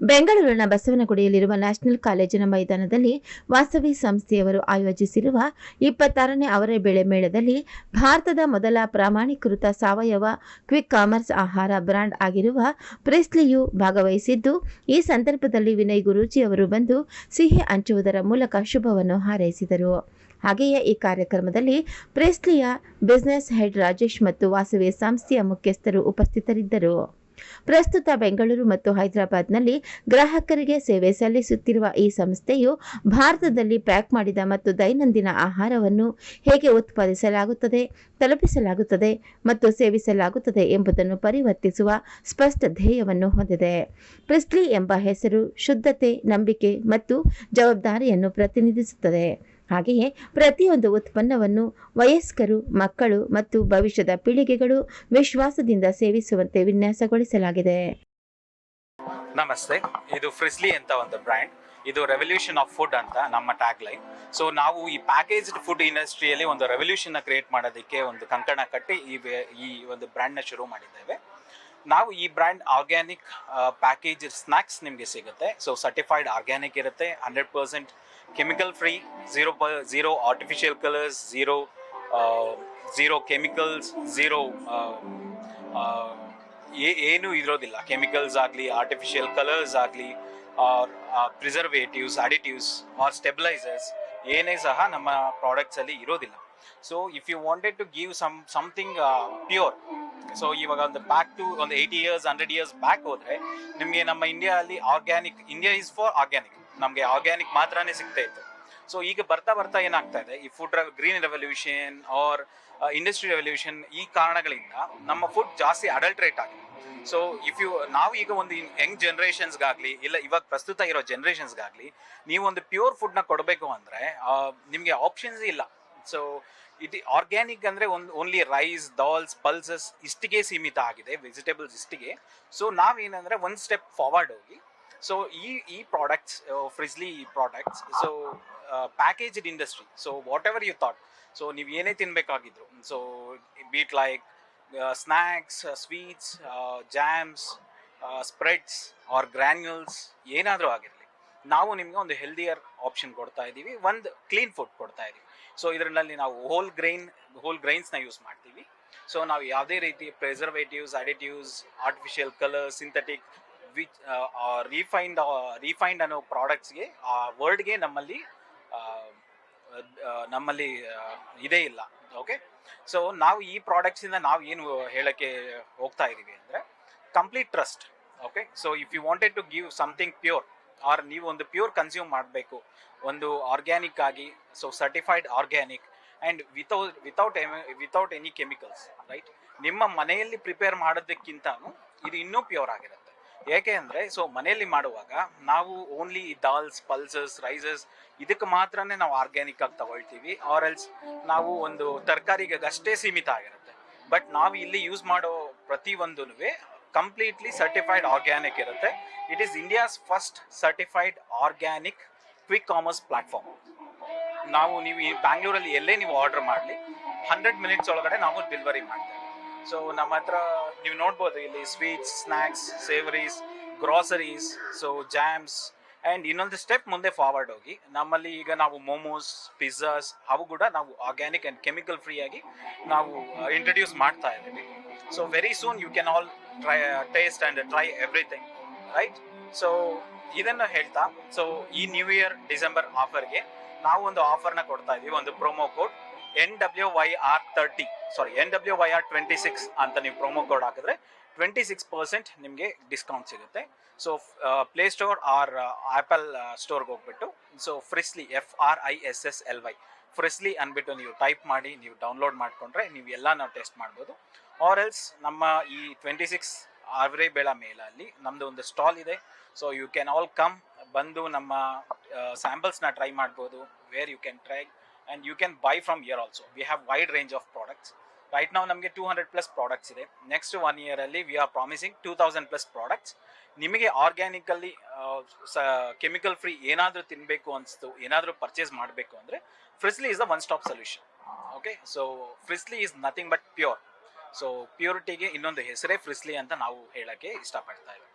ಬೆಂಗಳೂರಿನ ಬಸವನಗುಡಿಯಲ್ಲಿರುವ ನ್ಯಾಷನಲ್ ಕಾಲೇಜಿನ ಮೈದಾನದಲ್ಲಿ ವಾಸವಿ ಸಂಸ್ಥೆಯವರು ಆಯೋಜಿಸಿರುವ ಇಪ್ಪತ್ತಾರನೇ ಅವರೆ ಬೆಳೆ ಮೇಳದಲ್ಲಿ ಭಾರತದ ಮೊದಲ ಪ್ರಮಾಣೀಕೃತ ಸಾವಯವ ಕ್ವಿಕ್ ಕಾಮರ್ಸ್ ಆಹಾರ ಬ್ರ್ಯಾಂಡ್ ಆಗಿರುವ ಪ್ರೆಸ್ಲಿಯು ಭಾಗವಹಿಸಿದ್ದು, ಈ ಸಂದರ್ಭದಲ್ಲಿ ವಿನಯ್ ಗುರೂಜಿ ಅವರು ಬಂದು ಸಿಹಿ ಹಂಚುವುದರ ಮೂಲಕ ಶುಭವನ್ನು ಹಾರೈಸಿದರು. ಹಾಗೆಯೇ ಈ ಕಾರ್ಯಕ್ರಮದಲ್ಲಿ ಪ್ರೆಸ್ಲಿಯ ಬಿಸಿನೆಸ್ ಹೆಡ್ ರಾಜೇಶ್ ಮತ್ತು ವಾಸವಿ ಸಂಸ್ಥೆಯ ಮುಖ್ಯಸ್ಥರು ಉಪಸ್ಥಿತರಿದ್ದರು. ಪ್ರಸ್ತುತ ಬೆಂಗಳೂರು ಮತ್ತು ಹೈದರಾಬಾದ್ನಲ್ಲಿ ಗ್ರಾಹಕರಿಗೆ ಸೇವೆ ಸಲ್ಲಿಸುತ್ತಿರುವ ಈ ಸಂಸ್ಥೆಯು ಭಾರತದಲ್ಲಿ ಪ್ಯಾಕ್ ಮಾಡಿದ ಮತ್ತು ದೈನಂದಿನ ಆಹಾರವನ್ನು ಹೇಗೆ ಉತ್ಪಾದಿಸಲಾಗುತ್ತದೆ, ತಲುಪಿಸಲಾಗುತ್ತದೆ ಮತ್ತು ಸೇವಿಸಲಾಗುತ್ತದೆ ಎಂಬುದನ್ನು ಪರಿವರ್ತಿಸುವ ಸ್ಪಷ್ಟ ಧ್ಯೇಯವನ್ನು ಹೊಂದಿದೆ. ಪ್ರಿಸ್ಲಿ ಎಂಬ ಹೆಸರು ಶುದ್ಧತೆ, ನಂಬಿಕೆ ಮತ್ತು ಜವಾಬ್ದಾರಿಯನ್ನು ಪ್ರತಿನಿಧಿಸುತ್ತದೆ. ಹಾಗೆಯೇ ಪ್ರತಿಯೊಂದು ಉತ್ಪನ್ನವನ್ನು ವಯಸ್ಕರು, ಮಕ್ಕಳು ಮತ್ತು ಭವಿಷ್ಯದ ಪೀಳಿಗೆಗಳು ವಿಶ್ವಾಸದಿಂದ ಸೇವಿಸುವಂತೆ ವಿನ್ಯಾಸಗೊಳಿಸಲಾಗಿದೆ. ನಮಸ್ತೆ, ಇದು ಫ್ರಿಸ್ಲಿ ಅಂತ ಒಂದು ಬ್ರ್ಯಾಂಡ್. ಇದು ರೆವಲ್ಯೂಷನ್ ಆಫ್ ಫುಡ್ ಅಂತ ನಮ್ಮ ಟ್ಯಾಗ್ ಲೈನ್ ಸೊ ನಾವು ಈ ಪ್ಯಾಕೇಜ್ಡ್ ಫುಡ್ ಇಂಡಸ್ಟ್ರಿಯಲ್ಲಿ ಒಂದು ರೆವಲ್ಯೂಷನ್ ಕ್ರಿಯೇಟ್ ಮಾಡೋದಕ್ಕೆ ಒಂದು ಕಂಕಣ ಕಟ್ಟಿ ಈ ಈ ಒಂದು ಬ್ರ್ಯಾಂಡ್ನ ಶುರು ಮಾಡಿದ್ದೇವೆ. ನಾವು ಈ ಬ್ರ್ಯಾಂಡ್ ಆರ್ಗ್ಯಾನಿಕ್ ಪ್ಯಾಕೇಜ್ ಸ್ನ್ಯಾಕ್ಸ್ ನಿಮಗೆ ಸಿಗುತ್ತೆ. ಸೊ ಸರ್ಟಿಫೈಡ್ ಆರ್ಗ್ಯಾನಿಕ್ ಇರುತ್ತೆ hundred percent chemical free zero ಪ zero artificial colours zero zero chemicals zero ಏನು ಇರೋದಿಲ್ಲ. ಕೆಮಿಕಲ್ಸ್ ಆಗಲಿ ಆರ್ಟಿಫಿಷಿಯಲ್ ಕಲರ್ಸ್ ಆಗಲಿ or preservatives additives or stabilisers ಏನೇ ಸಹ ನಮ್ಮ ಪ್ರಾಡಕ್ಟ್ಸಲ್ಲಿ ಇರೋದಿಲ್ಲ. So if you wanted to give some something pure so ಇವಾಗ ಒಂದು ಬ್ಯಾಕ್ ಟು ಒಂದು eighty years hundred years back ಹೋದ್ರೆ, ನಿಮಗೆ ನಮ್ಮ ಇಂಡಿಯಾ ಅಲ್ಲಿ organic India is for organic ನಮಗೆ ಆರ್ಗ್ಯಾನಿಕ್ ಮಾತ್ರನೇ ಸಿಗ್ತಾ ಇತ್ತು. ಸೊ ಈಗ ಬರ್ತಾ ಬರ್ತಾ ಏನಾಗ್ತಾ ಇದೆ? ಈ food green revolution or industry revolution ಈ ಕಾರಣಗಳಿಂದ ನಮ್ಮ ಫುಡ್ ಜಾಸ್ತಿ ಅಡಲ್ಟ್ರೇಟ್ ಆಗಿದೆ. ಸೊ ಇಫ್ ಯು ನಾವು ಈಗ ಒಂದು ಯಂಗ್ ಜನರೇಷನ್ಸ್ಗಾಗಲಿ ಇಲ್ಲ ಇವಾಗ ಪ್ರಸ್ತುತ ಇರೋ ಜನರೇಷನ್ಸ್ಗಾಗಲಿ ನೀವು ಒಂದು ಪ್ಯೂರ್ ಫುಡ್ನ ಕೊಡಬೇಕು ಅಂದರೆ ನಿಮಗೆ ಆಪ್ಷನ್ಸ್ ಇಲ್ಲ. ಸೊ ಇದು ಆರ್ಗ್ಯಾನಿಕ್ ಅಂದರೆ ಒಂದು ಓನ್ಲಿ ರೈಸ್ ದಾಲ್ಸ್ ಪಲ್ಸಸ್ ಇಷ್ಟಿಗೆ ಸೀಮಿತ ಆಗಿದೆ ವೆಜಿಟೇಬಲ್ಸ್ ಇಷ್ಟಿಗೆ. ಸೊ ನಾವೇನಂದರೆ ಒಂದು ಸ್ಟೆಪ್ ಫಾರ್ವರ್ಡ್ ಹೋಗಿ. ಸೊ ಈ ಈ products Frissly products so packaged industry so whatever you thought so ನೀವು ಏನೇ ತಿನ್ನಬೇಕಾಗಿದ್ರು so be it like snacks sweets jams spreads or granules ಏನಾದರೂ ಆಗಿರಲಿ. ನಾವು ನಿಮಗೆ ಒಂದು ಹೆಲ್ದಿಯರ್ ಆಪ್ಷನ್ ಕೊಡ್ತಾ ಇದ್ದೀವಿ ಒಂದು ಕ್ಲೀನ್ ಫುಡ್ ಕೊಡ್ತಾ ಇದ್ದೀವಿ ಸೊ ಇದರಲ್ಲಿ ನಾವು ಹೋಲ್ ಗ್ರೈನ್ ಹೋಲ್ ಗ್ರೈನ್ಸ್ನ ಯೂಸ್ ಮಾಡ್ತೀವಿ. ಸೊ ನಾವು ಯಾವುದೇ ರೀತಿ preservatives additives artificial colour synthetic which refined refined ಅನ್ನೋ ಪ್ರಾಡಕ್ಟ್ಸ್ಗೆ ಆ ವರ್ಡ್ಗೆ ನಮ್ಮಲ್ಲಿ ನಮ್ಮಲ್ಲಿ ಇದೇ ಇಲ್ಲ. ಓಕೆ ಸೊ ನಾವು ಈ ಪ್ರಾಡಕ್ಟ್ಸಿಂದ ನಾವು ಏನು ಹೇಳೋಕ್ಕೆ ಹೋಗ್ತಾ ಇದ್ದೀವಿ ಅಂದರೆ complete trust okay so if you wanted to give something pure or ನೀವು ಒಂದು ಪ್ಯೂರ್ ಕನ್ಸ್ಯೂಮ್ ಮಾಡಬೇಕು. ಒಂದು ಆರ್ಗ್ಯಾನಿಕ್ ಆಗಿ so certified organic and without without without any chemicals right ನಿಮ್ಮ ಮನೆಯಲ್ಲಿ ಪ್ರಿಪೇರ್ ಮಾಡೋದಕ್ಕಿಂತ ಇದು ಇನ್ನೂ ಪ್ಯೂರ್ ಆಗಿರುತ್ತೆ. ಏಕೆ ಅಂದರೆ ಸೊ ಮನೆಯಲ್ಲಿ ಮಾಡುವಾಗ ನಾವು ಓನ್ಲಿ ದಾಲ್ಸ್ ಪಲ್ಸಸ್ ರೈಸಸ್ ಇದಕ್ಕೆ ಮಾತ್ರನೇ ನಾವು ಆರ್ಗ್ಯಾನಿಕ್ ಆಗಿ ತಗೊಳ್ತೀವಿ. ಆರ್ ಎಲ್ಸ್ ನಾವು ಒಂದು ತರಕಾರಿಗೆ ಅಷ್ಟೇ ಸೀಮಿತ ಆಗಿರುತ್ತೆ. ಬಟ್ ನಾವು ಇಲ್ಲಿ ಯೂಸ್ ಮಾಡೋ ಪ್ರತಿಯೊಂದೂ ಕಂಪ್ಲೀಟ್ಲಿ ಸರ್ಟಿಫೈಡ್ ಆರ್ಗ್ಯಾನಿಕ್ ಇರುತ್ತೆ. It is India's first certified organic quick commerce platform ನಾವು ನೀವು ಈ ಬ್ಯಾಂಗ್ಳೂರಲ್ಲಿ ಎಲ್ಲೇ ನೀವು ಆರ್ಡರ್ ಮಾಡಲಿ ಹಂಡ್ರೆಡ್ ಮಿನಿಟ್ಸ್ ಒಳಗಡೆ ನಾವು ಡೆಲಿವರಿ ಮಾಡ್ತೇವೆ. ಸೊ ನಮ್ಮ ಹತ್ರ ನೀವು ನೋಡ್ಬೋದು ಇಲ್ಲಿ sweets snacks savouries groceries so jams and ಇನ್ನೊಂದು ಸ್ಟೆಪ್ ಮುಂದೆ ಫಾರ್ವರ್ಡ್ ಹೋಗಿ, ನಮ್ಮಲ್ಲಿ ಈಗ ನಾವು ಮೋಮೋಸ್ ಪಿಜ್ಜಾಸ್ ಅವು ಕೂಡ ನಾವು ಆರ್ಗ್ಯಾನಿಕ್ ಆ್ಯಂಡ್ ಕೆಮಿಕಲ್ ಫ್ರೀ ಆಗಿ ನಾವು ಇಂಟ್ರಡ್ಯೂಸ್ ಮಾಡ್ತಾ ಇದ್ದೀವಿ. So very soon you can all try taste and try everything right so ಇದನ್ನು ಹೇಳ್ತಾ ಸೊ ಈ ನ್ಯೂ ಇಯರ್ ಡಿಸೆಂಬರ್ ಆಫರ್ಗೆ ನಾವು ಒಂದು ಆಫರ್ನ ಕೊಡ್ತಾ ಇದೀವಿ, ಒಂದು promo code N W Y R thirty sorry N W Y R twenty six ಅಂತ ನೀವು ಪ್ರೊಮೋ ಕೋಡ್ ಹಾಕಿದ್ರೆ ಟ್ವೆಂಟಿ ಸಿಕ್ಸ್ ಪರ್ಸೆಂಟ್ ನಿಮಗೆ ಡಿಸ್ಕೌಂಟ್ ಸಿಗುತ್ತೆ. So Play Store or Apple ಸ್ಟೋರ್ಗೆ ಹೋಗ್ಬಿಟ್ಟು so Frissly F R I S S L Y Frissly ಅಂದ್ಬಿಟ್ಟು ನೀವು type ಮಾಡಿ, ನೀವು ಡೌನ್ಲೋಡ್ ಮಾಡಿಕೊಂಡ್ರೆ ನೀವು ಎಲ್ಲ ನಾವು ಟೆಸ್ಟ್ ಮಾಡ್ಬೋದು. ಆರ್ ಎಲ್ಸ್ ನಮ್ಮ ಈ ಟ್ವೆಂಟಿ ಸಿಕ್ಸ್ ಆವ್ರೆ ಬೇಳ ಮೇಲಲ್ಲಿ ನಮ್ಮದು ಒಂದು ಸ್ಟಾಲ್ ಇದೆ. So you can all come ಬಂದು ನಮ್ಮ ಸ್ಯಾಂಪಲ್ಸ್ನ ಟ್ರೈ ಮಾಡ್ಬೋದು where you can try and you can buy from here also we have wide range of products right ನಾವು ನಮಗೆ ಟೂ ಹಂಡ್ರೆಡ್ ಪ್ಲಸ್ ಪ್ರಾಡಕ್ಟ್ಸ್ ಇದೆ. Next one ಇಯರಲ್ಲಿ we are promising two thousand plus products ನಿಮಗೆ organically chemical free ಏನಾದರೂ ತಿನ್ನಬೇಕು ಅನಿಸ್ತು, ಏನಾದರೂ purchase ಮಾಡಬೇಕು ಅಂದರೆ Frissly is the one stop solution okay so Frissly is nothing but pure so ಪ್ಯೂರಿಟಿಗೆ ಇನ್ನೊಂದು ಹೆಸರೇ ಫ್ರಿಸ್ಲಿ ಅಂತ ನಾವು ಹೇಳೋಕ್ಕೆ ಇಷ್ಟಪಡ್ತಾ ಇದ್ದೀವಿ.